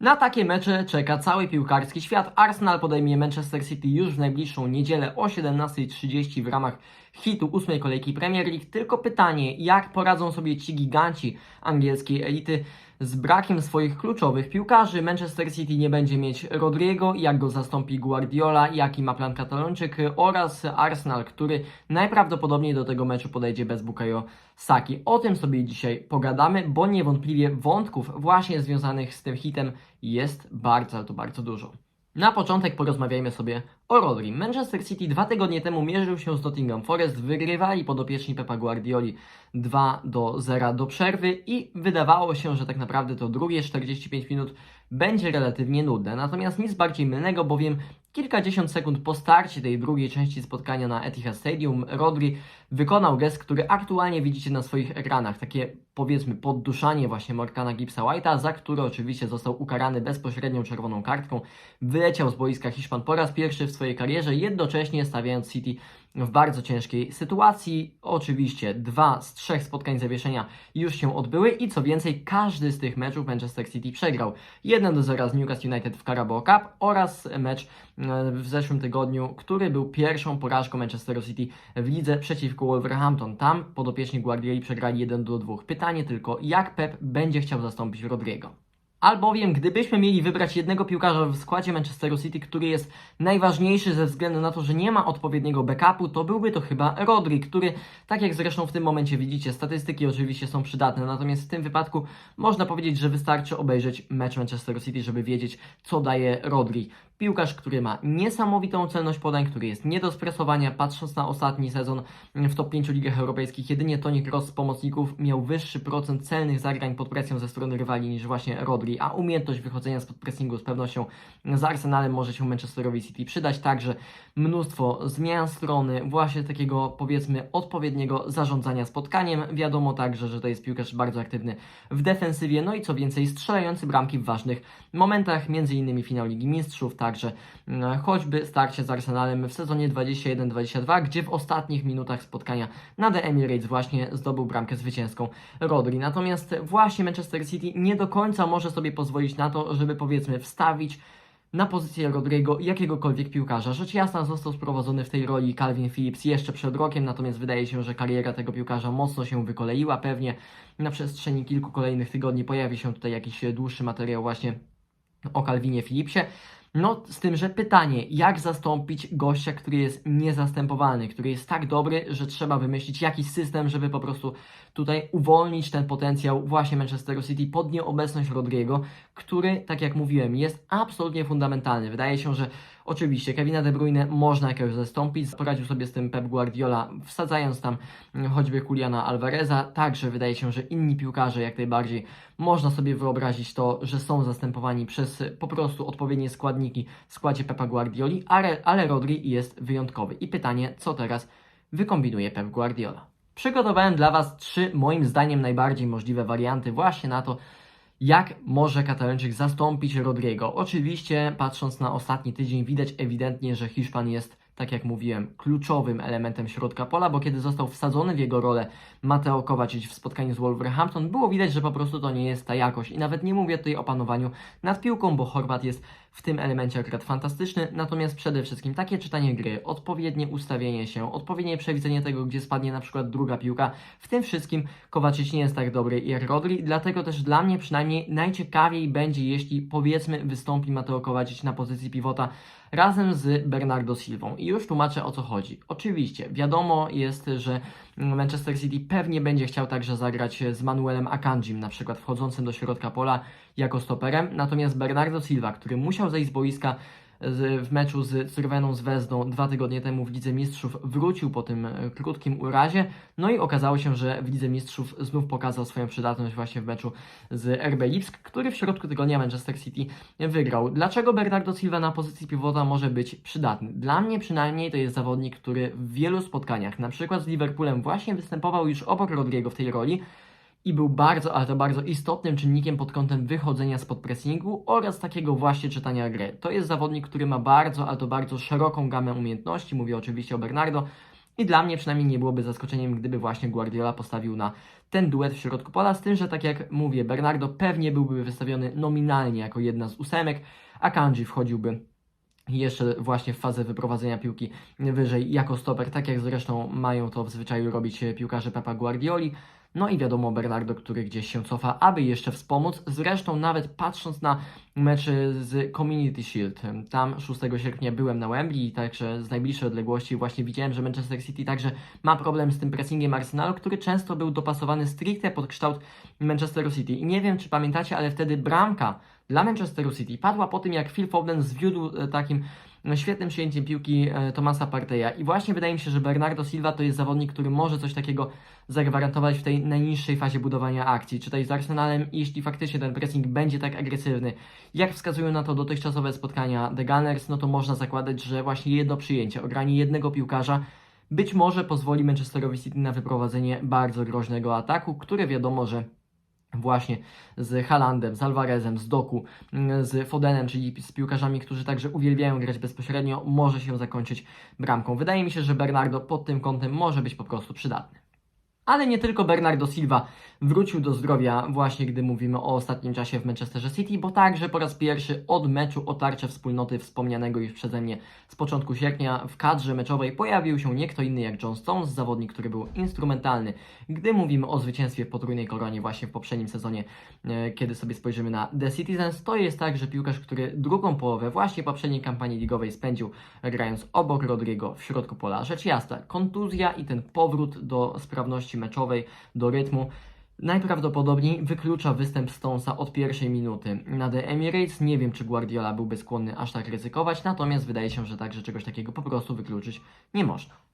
Na takie mecze czeka cały piłkarski świat. Arsenal podejmie Manchester City już w najbliższą niedzielę o 17.30 w ramach hitu ósmej kolejki Premier League. Tylko pytanie, jak poradzą sobie ci giganci angielskiej elity z brakiem swoich kluczowych piłkarzy. Manchester City nie będzie mieć Rodrigo, jak go zastąpi Guardiola, jaki ma plan Katalończyk oraz Arsenal, który najprawdopodobniej do tego meczu podejdzie bez Bukayo Saki. O tym sobie dzisiaj pogadamy, bo niewątpliwie wątków właśnie związanych z tym hitem jest bardzo, to bardzo dużo. Na początek porozmawiajmy sobie o Rodri. Manchester City dwa tygodnie temu mierzył się z Nottingham Forest, wygrywali podopieczni Pepa Guardioli 2 do 0 do przerwy i wydawało się, że tak naprawdę to drugie 45 minut będzie relatywnie nudne. Natomiast nic bardziej mylnego, bowiem kilkadziesiąt sekund po starcie tej drugiej części spotkania na Etihad Stadium Rodri wykonał gest, który aktualnie widzicie na swoich ekranach. Takie powiedzmy podduszanie właśnie Morgana Gibsa White'a, za które oczywiście został ukarany bezpośrednią czerwoną kartką. Wyleciał z boiska Hiszpan po raz pierwszy w swojej karierze, jednocześnie stawiając City w bardzo ciężkiej sytuacji. Oczywiście dwa z trzech spotkań zawieszenia już się odbyły i co więcej, każdy z tych meczów Manchester City przegrał. 1 do 0 z Newcastle United w Carabao Cup oraz mecz e, w zeszłym tygodniu, który był pierwszą porażką Manchesteru City w lidze przeciwko Wolverhampton. Tam podopieczni Guardioli przegrali 1 do 2. Pytanie tylko, jak Pep będzie chciał zastąpić Rodrigo? Albowiem, gdybyśmy mieli wybrać jednego piłkarza w składzie Manchesteru City, który jest najważniejszy ze względu na to, że nie ma odpowiedniego backupu, to byłby to chyba Rodri, który, tak jak zresztą w tym momencie widzicie, statystyki oczywiście są przydatne, natomiast w tym wypadku można powiedzieć, że wystarczy obejrzeć mecz Manchesteru City, żeby wiedzieć, co daje Rodri. Piłkarz, który ma niesamowitą celność podań, który jest nie do stresowania, patrząc na ostatni sezon w top 5 ligach europejskich, jedynie Toni Kroos z pomocników miał wyższy procent celnych zagrań pod presją ze strony rywali niż właśnie Rodri, a umiejętność wychodzenia spod pressingu z pewnością z Arsenalem może się Manchesterowi City przydać, także mnóstwo zmian strony, właśnie takiego powiedzmy odpowiedniego zarządzania spotkaniem. Wiadomo także, że to jest piłkarz bardzo aktywny w defensywie, no i co więcej strzelający bramki w ważnych momentach, między innymi finał Ligi Mistrzów, także mm, choćby starcie z Arsenalem w sezonie 21-22, gdzie w ostatnich minutach spotkania na The Emirates właśnie zdobył bramkę zwycięską Rodri. Natomiast właśnie Manchester City nie do końca może sobie pozwolić na to, żeby powiedzmy wstawić na pozycję Rodrigo jakiegokolwiek piłkarza. Rzecz jasna został sprowadzony w tej roli Calvin Phillips jeszcze przed rokiem, natomiast wydaje się, że kariera tego piłkarza mocno się wykoleiła. Pewnie na przestrzeni kilku kolejnych tygodni pojawi się tutaj jakiś dłuższy materiał właśnie o Calvinie Phillipsie. No, z tym, że pytanie, jak zastąpić gościa, który jest niezastępowalny, który jest tak dobry, że trzeba wymyślić jakiś system, żeby po prostu tutaj uwolnić ten potencjał właśnie Manchesteru City pod nieobecność Rodrigo, który, tak jak mówiłem, jest absolutnie fundamentalny. Wydaje się, że oczywiście Kevina De Bruyne można jakoś zastąpić. Poradził sobie z tym Pep Guardiola, wsadzając tam mm, choćby Juliana Alvareza. Także wydaje się, że inni piłkarze jak najbardziej można sobie wyobrazić to, że są zastępowani przez po prostu odpowiednie składniki w składzie Pepa Guardioli, ale, ale Rodri jest wyjątkowy. I pytanie, co teraz wykombinuje Pep Guardiola? Przygotowałem dla Was trzy, moim zdaniem, najbardziej możliwe warianty właśnie na to, jak może Katalończyk zastąpić Rodrigo. Oczywiście, patrząc na ostatni tydzień, widać ewidentnie, że Hiszpan jest, tak jak mówiłem, kluczowym elementem środka pola, bo kiedy został wsadzony w jego rolę Mateo Kovacic w spotkaniu z Wolverhampton, było widać, że po prostu to nie jest ta jakość. I nawet nie mówię tutaj o panowaniu nad piłką, bo Chorwat jest w tym elemencie akurat fantastyczny, natomiast przede wszystkim takie czytanie gry, odpowiednie ustawienie się, odpowiednie przewidzenie tego, gdzie spadnie na przykład druga piłka, w tym wszystkim Kowacic nie jest tak dobry jak Rodri, dlatego też dla mnie przynajmniej najciekawiej będzie, jeśli powiedzmy wystąpi Mateo Kowacic na pozycji pivota razem z Bernardo Silvą. I już tłumaczę o co chodzi. Oczywiście, wiadomo jest, że Manchester City pewnie będzie chciał także zagrać z Manuelem Akanjim, na przykład wchodzącym do środka pola jako stoperem, natomiast Bernardo Silva, który musiał zejść z boiska z, w meczu z Crveną Zvezdą dwa tygodnie temu w Lidze Mistrzów wrócił po tym e, krótkim urazie, no i okazało się, że w Lidze Mistrzów znów pokazał swoją przydatność właśnie w meczu z RB Lipsk, który w środku tygodnia Manchester City wygrał. Dlaczego Bernardo Silva na pozycji pivota może być przydatny? Dla mnie przynajmniej to jest zawodnik, który w wielu spotkaniach, na przykład z Liverpoolem właśnie występował już obok Rodriego w tej roli, i był bardzo, ale to bardzo istotnym czynnikiem pod kątem wychodzenia spod pressingu oraz takiego właśnie czytania gry. To jest zawodnik, który ma bardzo, ale to bardzo szeroką gamę umiejętności, mówię oczywiście o Bernardo, I dla mnie przynajmniej nie byłoby zaskoczeniem, gdyby właśnie Guardiola postawił na ten duet w środku pola, z tym, że tak jak mówię, Bernardo pewnie byłby wystawiony nominalnie jako jedna z ósemek, a Kanji wchodziłby jeszcze właśnie w fazę wyprowadzenia piłki wyżej jako stoper, tak jak zresztą mają to w zwyczaju robić piłkarze Pepa Guardioli. No i wiadomo Bernardo, który gdzieś się cofa, aby jeszcze wspomóc. Zresztą nawet patrząc na mecze z Community Shield, tam 6 sierpnia byłem na Wembley, także z najbliższej odległości właśnie widziałem, że Manchester City także ma problem z tym pressingiem Arsenalu, który często był dopasowany stricte pod kształt Manchesteru City. I nie wiem, czy pamiętacie, ale wtedy bramka dla Manchesteru City padła po tym, jak Phil Foden zwiódł e, takim świetnym przyjęciem piłki e, Tomasa Parteja. I właśnie wydaje mi się, że Bernardo Silva to jest zawodnik, który może coś takiego zagwarantować w tej najniższej fazie budowania akcji. Czy tutaj z Arsenalem, jeśli faktycznie ten pressing będzie tak agresywny, jak wskazują na to dotychczasowe spotkania The Gunners, no to można zakładać, że właśnie jedno przyjęcie, ogranie jednego piłkarza być może pozwoli Manchesterowi City na wyprowadzenie bardzo groźnego ataku, które wiadomo, że właśnie z Halandem, z Alvarezem, z Doku, mm, z Fodenem, czyli z piłkarzami, którzy także uwielbiają grać bezpośrednio, może się zakończyć bramką. Wydaje mi się, że Bernardo pod tym kątem może być po prostu przydatny. Ale nie tylko Bernardo Silva wrócił do zdrowia właśnie gdy mówimy o ostatnim czasie w Manchesterze City, bo także po raz pierwszy od meczu o tarczę wspólnoty wspomnianego już przeze mnie z początku sierpnia w kadrze meczowej pojawił się nie kto inny jak John Stones, zawodnik, który był instrumentalny, gdy mówimy o zwycięstwie w potrójnej koronie właśnie w poprzednim sezonie, e, kiedy sobie spojrzymy na The Citizens. To jest także piłkarz, który drugą połowę właśnie poprzedniej kampanii ligowej spędził grając obok Rodrigo w środku pola. Rzecz jasna, kontuzja i ten powrót do sprawności meczowej, do rytmu najprawdopodobniej wyklucza występ Stonesa od pierwszej minuty. Na The Emirates nie wiem, czy Guardiola byłby skłonny aż tak ryzykować, natomiast wydaje się, że także czegoś takiego po prostu wykluczyć nie można.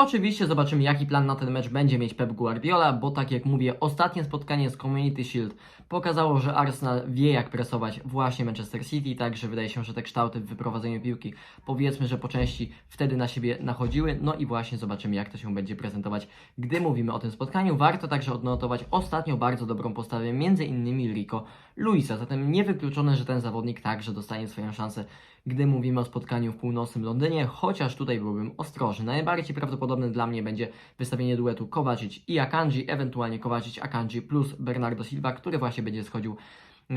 Oczywiście zobaczymy, jaki plan na ten mecz będzie mieć Pep Guardiola, bo tak jak mówię, ostatnie spotkanie z Community Shield pokazało, że Arsenal wie jak presować właśnie Manchester City, także wydaje się, że te kształty w wyprowadzeniu piłki powiedzmy, że po części wtedy na siebie nachodziły, no i właśnie zobaczymy jak to się będzie prezentować, gdy mówimy o tym spotkaniu. Warto także odnotować ostatnio bardzo dobrą postawę między innymi Rico Luisa, zatem niewykluczone, że ten zawodnik także dostanie swoją szansę gdy mówimy o spotkaniu w północnym Londynie, chociaż tutaj byłbym ostrożny. Najbardziej prawdopodobne dla mnie będzie wystawienie duetu Kovacic i Akanji, ewentualnie Kovacic, Akanji plus Bernardo Silva, który właśnie będzie schodził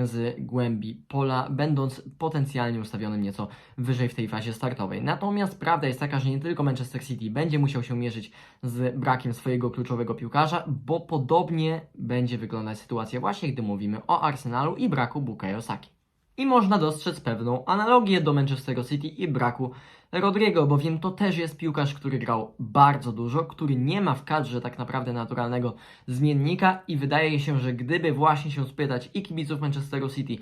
z głębi pola, będąc potencjalnie ustawionym nieco wyżej w tej fazie startowej. Natomiast prawda jest taka, że nie tylko Manchester City będzie musiał się mierzyć z brakiem swojego kluczowego piłkarza, bo podobnie będzie wyglądać sytuacja właśnie gdy mówimy o Arsenalu i braku Bukayo Saki. I można dostrzec pewną analogię do Manchester City i braku Rodrigo, bowiem to też jest piłkarz, który grał bardzo dużo, który nie ma w kadrze tak naprawdę naturalnego zmiennika i wydaje się, że gdyby właśnie się spytać i kibiców Manchesteru City,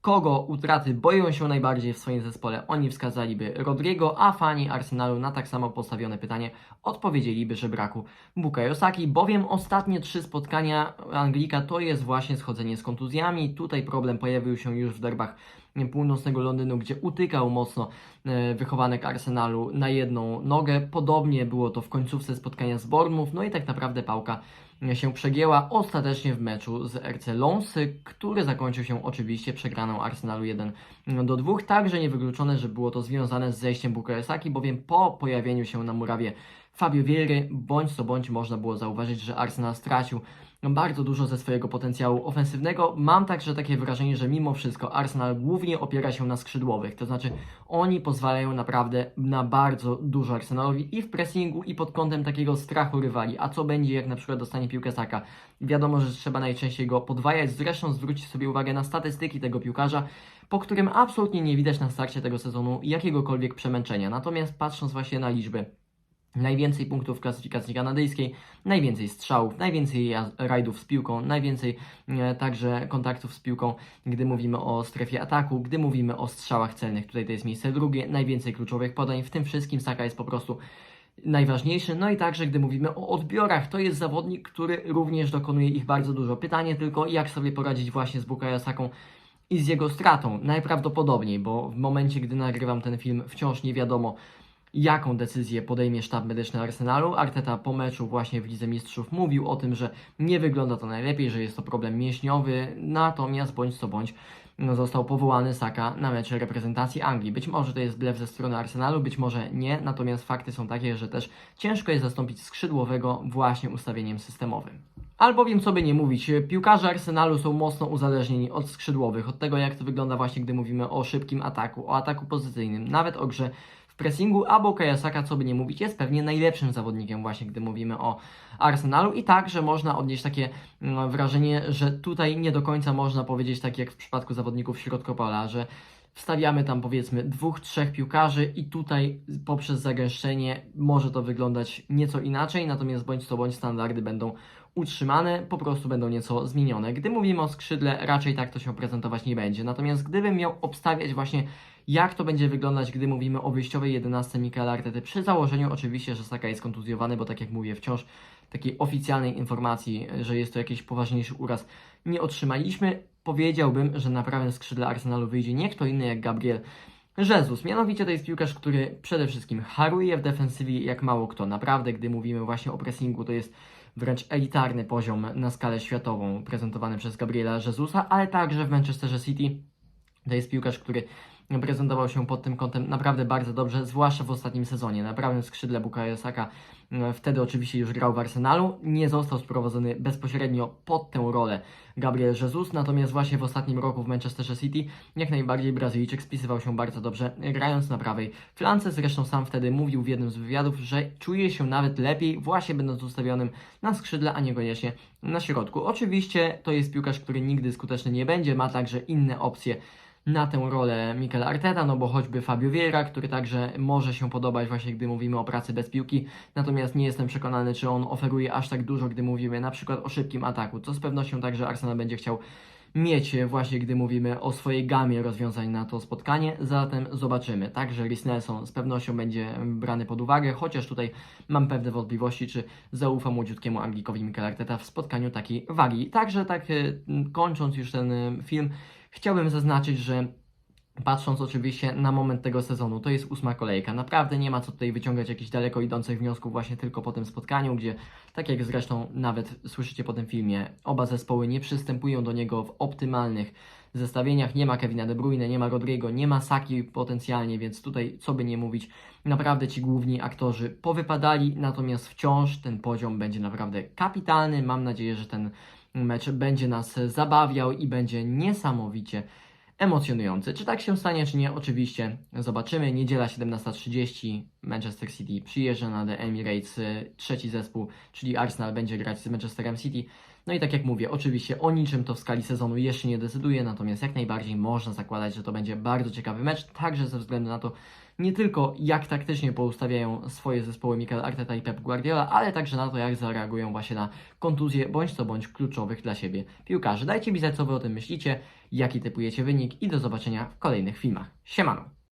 kogo utraty boją się najbardziej w swoim zespole, oni wskazaliby Rodrigo, a fani Arsenalu na tak samo postawione pytanie odpowiedzieliby, że braku Bukayo Saki, bowiem ostatnie trzy spotkania Anglika to jest właśnie schodzenie z kontuzjami. Tutaj problem pojawił się już w derbach północnego Londynu, gdzie utykał mocno e, wychowanek Arsenalu na jedną nogę. Podobnie było to w końcówce spotkania z Bournemouth, no i tak naprawdę pałka się przegięła ostatecznie w meczu z RC Lons, który zakończył się oczywiście przegraną Arsenalu 1 do 2. Także niewykluczone, że było to związane z zejściem Bukaresaki, bowiem po pojawieniu się na murawie Fabio Viery, bądź co bądź można było zauważyć, że Arsenal stracił bardzo dużo ze swojego potencjału ofensywnego. Mam także takie wrażenie, że mimo wszystko Arsenal głównie opiera się na skrzydłowych, to znaczy oni pozwalają naprawdę na bardzo dużo Arsenalowi i w pressingu i pod kątem takiego strachu rywali. A co będzie jak na przykład dostanie piłkę Saka? Wiadomo, że trzeba najczęściej go podwajać, zresztą zwrócić sobie uwagę na statystyki tego piłkarza, po którym absolutnie nie widać na starcie tego sezonu jakiegokolwiek przemęczenia. Natomiast patrząc właśnie na liczby, Najwięcej punktów w klasyfikacji kanadyjskiej, najwięcej strzałów, najwięcej rajdów z piłką, najwięcej e, także kontaktów z piłką, gdy mówimy o strefie ataku, gdy mówimy o strzałach celnych. Tutaj to jest miejsce drugie, najwięcej kluczowych podań. W tym wszystkim Saka jest po prostu najważniejszy. No i także, gdy mówimy o odbiorach, to jest zawodnik, który również dokonuje ich bardzo dużo. Pytanie tylko, jak sobie poradzić właśnie z Bukayo Saką i z jego stratą. Najprawdopodobniej, bo w momencie, gdy nagrywam ten film, wciąż nie wiadomo, jaką decyzję podejmie sztab medyczny Arsenalu. Arteta po meczu właśnie w Lidze Mistrzów mówił o tym, że nie wygląda to najlepiej, że jest to problem mięśniowy, natomiast bądź co bądź no, został powołany Saka na mecz reprezentacji Anglii. Być może to jest blef ze strony Arsenalu, być może nie, natomiast fakty są takie, że też ciężko jest zastąpić skrzydłowego właśnie ustawieniem systemowym. Albowiem, co by nie mówić, piłkarze Arsenalu są mocno uzależnieni od skrzydłowych, od tego jak to wygląda właśnie, gdy mówimy o szybkim ataku, o ataku pozycyjnym, nawet o grze pressingu, a Bukayo Saka, co by nie mówić, jest pewnie najlepszym zawodnikiem właśnie, gdy mówimy o Arsenalu. I także można odnieść takie mm, wrażenie, że tutaj nie do końca można powiedzieć tak jak w przypadku zawodników środkopola, że wstawiamy tam powiedzmy dwóch, trzech piłkarzy i tutaj poprzez zagęszczenie może to wyglądać nieco inaczej, natomiast bądź co bądź standardy będą utrzymane, po prostu będą nieco zmienione. Gdy mówimy o skrzydle, raczej tak to się prezentować nie będzie. Natomiast gdybym miał obstawiać właśnie jak to będzie wyglądać, gdy mówimy o wyjściowej 11 Michaela Artety, przy założeniu oczywiście, że Saka jest kontuzjowany, bo tak jak mówię, wciąż takiej oficjalnej informacji, że jest to jakiś poważniejszy uraz, nie otrzymaliśmy. Powiedziałbym, że na prawym skrzydle Arsenalu wyjdzie nie kto inny jak Gabriel Jesus. Mianowicie to jest piłkarz, który przede wszystkim haruje w defensywie jak mało kto. Naprawdę, gdy mówimy właśnie o pressingu, to jest wręcz elitarny poziom na skalę światową prezentowany przez Gabriela Jezusa, ale także w Manchesterze City. To jest piłkarz, który prezentował się pod tym kątem naprawdę bardzo dobrze, zwłaszcza w ostatnim sezonie. Na prawym skrzydle Bukayo Saka e, wtedy oczywiście już grał w Arsenalu, nie został sprowadzony bezpośrednio pod tę rolę Gabriel Jesus, natomiast właśnie w ostatnim roku w Manchesterze City jak najbardziej Brazylijczyk spisywał się bardzo dobrze, grając na prawej flance. Zresztą sam wtedy mówił w jednym z wywiadów, że czuje się nawet lepiej właśnie będąc ustawionym na skrzydle, a niekoniecznie na środku. Oczywiście to jest piłkarz, który nigdy skuteczny nie będzie, ma także inne opcje na tę rolę Mikel Arteta, no bo choćby Fabio Vieira, który także może się podobać właśnie gdy mówimy o pracy bez piłki, natomiast nie jestem przekonany, czy on oferuje aż tak dużo, gdy mówimy na przykład o szybkim ataku, co z pewnością także Arsenal będzie chciał mieć właśnie, gdy mówimy o swojej gamie rozwiązań na to spotkanie, zatem zobaczymy. Także Rhys Nelson z pewnością będzie brany pod uwagę, chociaż tutaj mam pewne wątpliwości, czy zaufa młodziutkiemu Anglikowi Mikel Arteta w spotkaniu takiej wagi. Także tak y, kończąc już ten y, film, chciałbym zaznaczyć, że Patrząc oczywiście na moment tego sezonu, to jest ósma kolejka. Naprawdę nie ma co tutaj wyciągać jakichś daleko idących wniosków właśnie tylko po tym spotkaniu, gdzie, tak jak zresztą nawet słyszycie po tym filmie, oba zespoły nie przystępują do niego w optymalnych zestawieniach. Nie ma Kevina De Bruyne, nie ma Rodrigo, nie ma Saki potencjalnie, więc tutaj co by nie mówić, naprawdę ci główni aktorzy powypadali, natomiast wciąż ten poziom będzie naprawdę kapitalny. Mam nadzieję, że ten mecz będzie nas zabawiał i będzie niesamowicie emocjonujący. Czy tak się stanie, czy nie? Oczywiście zobaczymy. Niedziela 17.30 Manchester City przyjeżdża na The Emirates. Trzeci zespół, czyli Arsenal, będzie grać z Manchesterem City. No i tak jak mówię, oczywiście o niczym to w skali sezonu jeszcze nie decyduje, natomiast jak najbardziej można zakładać, że to będzie bardzo ciekawy mecz, także ze względu na to, nie tylko jak taktycznie poustawiają swoje zespoły Mikel Arteta i Pep Guardiola, ale także na to, jak zareagują właśnie na kontuzje bądź co bądź kluczowych dla siebie piłkarzy. Dajcie mi znać, co Wy o tym myślicie, jaki typujecie wynik i do zobaczenia w kolejnych filmach. Siemano!